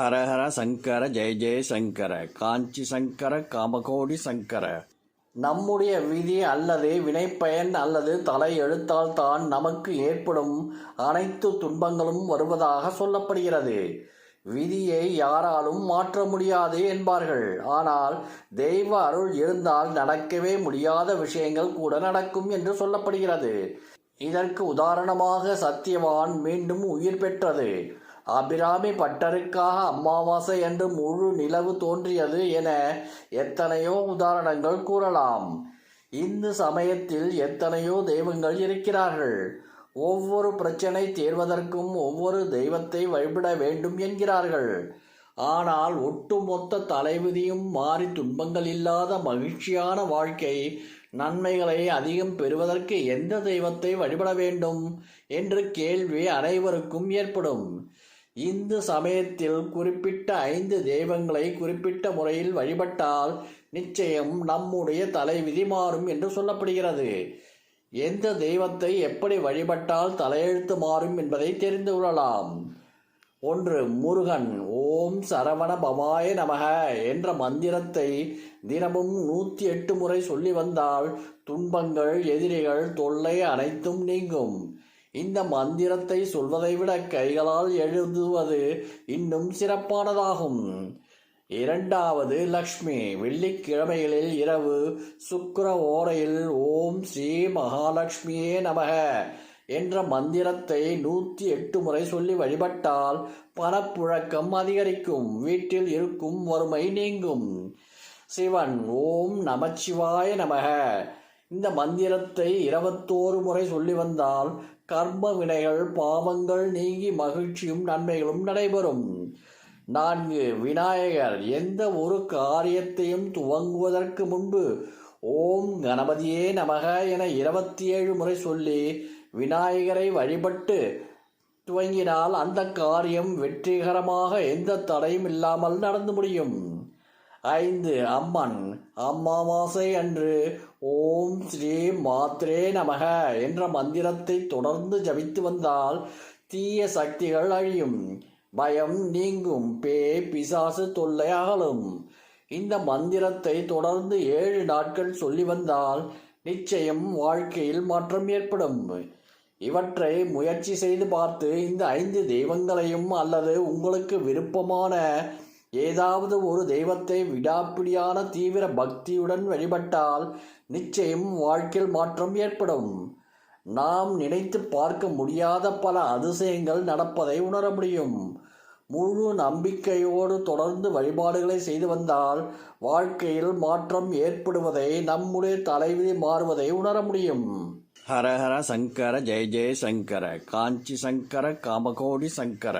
ஹரஹர சங்கர ஜெய ஜெய சங்கர காஞ்சி சங்கர காமகோடி சங்கர. நம்முடைய விதி அல்லது வினைப்பயன் அல்லது தலை எழுத்தால் தான் நமக்கு ஏற்படும் அனைத்து துன்பங்களும் வருவதாக சொல்லப்படுகிறது. விதியை யாராலும் மாற்ற முடியாது என்பார்கள். ஆனால் தெய்வ அருள் இருந்தால் நடக்கவே முடியாத விஷயங்கள் கூட நடக்கும் என்று சொல்லப்படுகிறது. இதற்கு உதாரணமாக சத்தியவான் மீண்டும் உயிர் பெற்றது. அபிராமி பட்டருக்காக அமாவாசை என்று முழு நிலவு தோன்றியது என எத்தனையோ உதாரணங்கள் கூறலாம். இந்து சமயத்தில் எத்தனையோ தெய்வங்கள் இருக்கிறார்கள். ஒவ்வொரு பிரச்சனை தீர்வதற்கும் ஒவ்வொரு தெய்வத்தை வழிபட வேண்டும் என்கிறார்கள். ஆனால் ஒட்டுமொத்த தலைவிதியும் மாறி துன்பங்கள் இல்லாத மகிழ்ச்சியான வாழ்க்கை நன்மைகளை அதிகம் பெறுவதற்கு எந்த தெய்வத்தை வழிபட வேண்டும்? என்ற கேள்வி அனைவருக்கும் ஏற்படும். இந்து சமயத்தில் குறிப்பிட்ட ஐந்து தெய்வங்களை குறிப்பிட்ட முறையில் வழிபட்டால் நிச்சயம் நம்முடைய தலைவிதி மாறும் என்று சொல்லப்படுகிறது. எந்த தெய்வத்தை எப்படி வழிபட்டால் தலையெழுத்து மாறும் என்பதை தெரிந்து கொள்ளலாம். ஒன்று முருகன். ஓம் சரவண பவாய நமக என்ற மந்திரத்தை தினமும் நூற்றி எட்டு முறை சொல்லி வந்தால் துன்பங்கள் எதிரிகள் தொல்லை அனைத்தும் நீங்கும். இந்த மந்திரத்தை சொல்வதை விட கைகளால் எழுதுவது இன்னும் சிறப்பானதாகும். இரண்டாவது லக்ஷ்மி வெள்ளிக்கிழமைகளில் இரவு சுக்கர ஓரையில் ஓம் ஸ்ரீ மகாலட்சுமியே நமக என்ற மந்திரத்தை நூற்றி எட்டு முறை சொல்லி வழிபட்டால் பணப்புழக்கம் அதிகரிக்கும் வீட்டில் இருக்கும் வறுமை நீங்கும். சிவன் ஓம் நமச்சிவாய நமக. இந்த மந்திரத்தை இருபத்தோரு முறை சொல்லி வந்தால் கர்ம வினைகள் பாவங்கள் நீங்கி மகிழ்ச்சியும் நன்மைகளும் நடைபெறும். நான்கு விநாயகர் எந்த ஒரு காரியத்தையும் துவங்குவதற்கு முன்பு ஓம் கணபதியே நமக என இருபத்தி ஏழு முறை சொல்லி விநாயகரை வழிபட்டு துவங்கினால் அந்த காரியம் வெற்றிகரமாக எந்த தடையும் இல்லாமல் நடந்து முடியும். ஐந்து. அம்மன் அம்மாவாசை அன்று ஓம் ஸ்ரீ மாத்ரே நமக என்ற மந்திரத்தை தொடர்ந்து ஜபித்து வந்தால் தீய சக்திகள் அழியும். பயம் நீங்கும். பே பிசாசு தொல்லை அகலும். இந்த மந்திரத்தை தொடர்ந்து ஏழு நாட்கள் சொல்லி வந்தால் நிச்சயம் வாழ்க்கையில் மாற்றம் ஏற்படும். இவற்றை முயற்சி செய்து பார்த்து இந்த ஐந்து தெய்வங்களையும் அல்லது உங்களுக்கு விருப்பமான ஏதாவது ஒரு தெய்வத்தை விடாப்பிடியான தீவிர பக்தியுடன் வழிபட்டால் நிச்சயம் வாழ்க்கையில் மாற்றம் ஏற்படும். நாம் நினைத்து பார்க்க முடியாத பல அதிசயங்கள் நடப்பதை உணர முடியும். முழு நம்பிக்கையோடு தொடர்ந்து வழிபாடுகளை செய்து வந்தால் வாழ்க்கையில் மாற்றம் ஏற்படுவதை நம்முடைய தலைவிதி மாறுவதை உணர முடியும். ஹரஹர சங்கர ஜெய ஜெய சங்கர காஞ்சி சங்கர காமகோடி சங்கர.